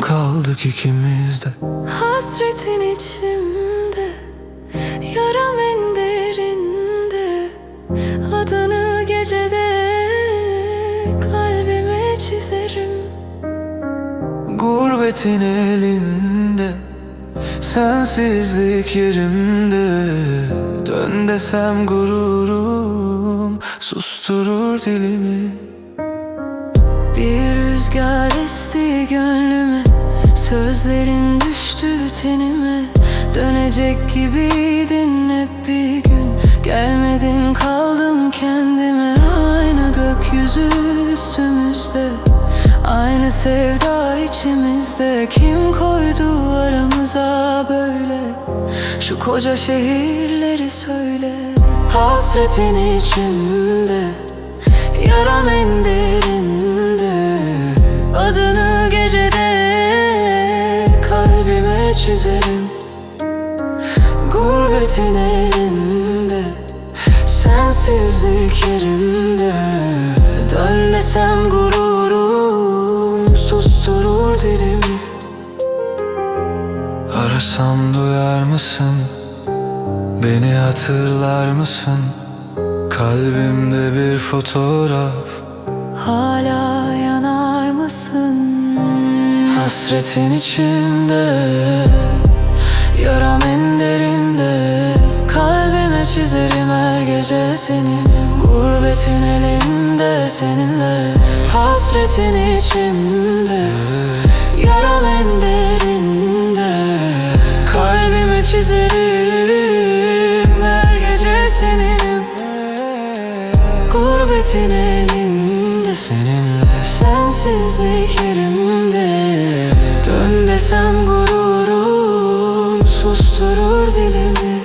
kaldık ikimiz de. Hasretin içimde Yaram en derinde. Adını gecede Kalbime çizerim. Gurbetin elinde Sensizlik yerimde. Dön desem gururum Susturur dilimi rüzgar esti gönlüme Sözlerin düştü tenime. Dönecek gibiydin hep bir gün Gelmedin kaldım kendime. Aynı gökyüzü üstümüzde Aynı sevda içimizde. Kim koydu aramıza böyle? Şu koca şehirleri söyle. Hasretin içimde Yaram en derinde Adını gecede Kalbime çizerim Gurbetin elinde Sensizlik yerimde Dön desem gururum Susturur dilimi Arasam duyar mısın? Beni hatırlar mısın? Kalbimde bir fotoğraf Hala mısın? Hasretin içimde Yaram en derinde. Kalbime çizerim her gece seni Gurbetin elinde seninle. Hasretin içimde Yaram en derinde. Kalbime çizerim her gece seninim Gurbetin elinde seninle Sensizlik yerimde Dön desem gururum Susturur dilimi.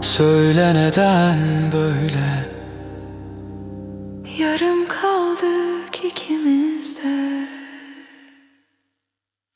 Söyle neden böyle? Yarım kaldık ikimiz de